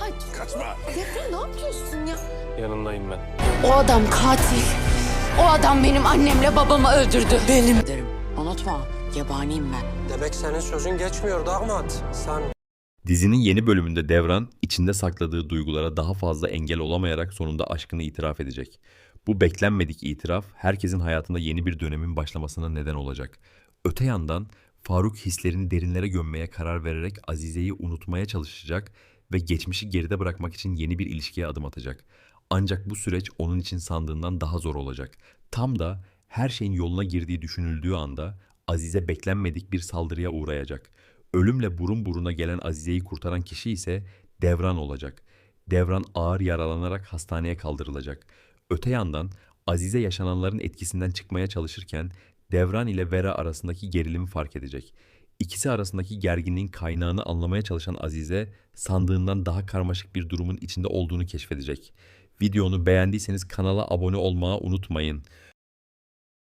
Ay Kaçma. Defne ne yapıyorsun ya? Yanındayım ben. O adam katil. O adam benim annemle babamı öldürdü. Benim derim. Unutma, yabaniyim ben. Demek senin sözün geçmiyor damat. Sen Dizinin yeni bölümünde Devran içinde sakladığı duygulara daha fazla engel olamayarak sonunda aşkını itiraf edecek. Bu beklenmedik itiraf herkesin hayatında yeni bir dönemin başlamasına neden olacak. Öte yandan Faruk hislerini derinlere gömmeye karar vererek Azize'yi unutmaya çalışacak ve geçmişi geride bırakmak için yeni bir ilişkiye adım atacak. Ancak bu süreç onun için sandığından daha zor olacak. Tam da her şeyin yoluna girdiği düşünüldüğü anda Azize beklenmedik bir saldırıya uğrayacak. Ölümle burun buruna gelen Azize'yi kurtaran kişi ise Devran olacak. Devran ağır yaralanarak hastaneye kaldırılacak. Öte yandan Azize yaşananların etkisinden çıkmaya çalışırken Devran ile Vera arasındaki gerilimi fark edecek. İkisi arasındaki gerginliğin kaynağını anlamaya çalışan Azize sandığından daha karmaşık bir durumun içinde olduğunu keşfedecek. Videonu beğendiyseniz kanala abone olmayı unutmayın.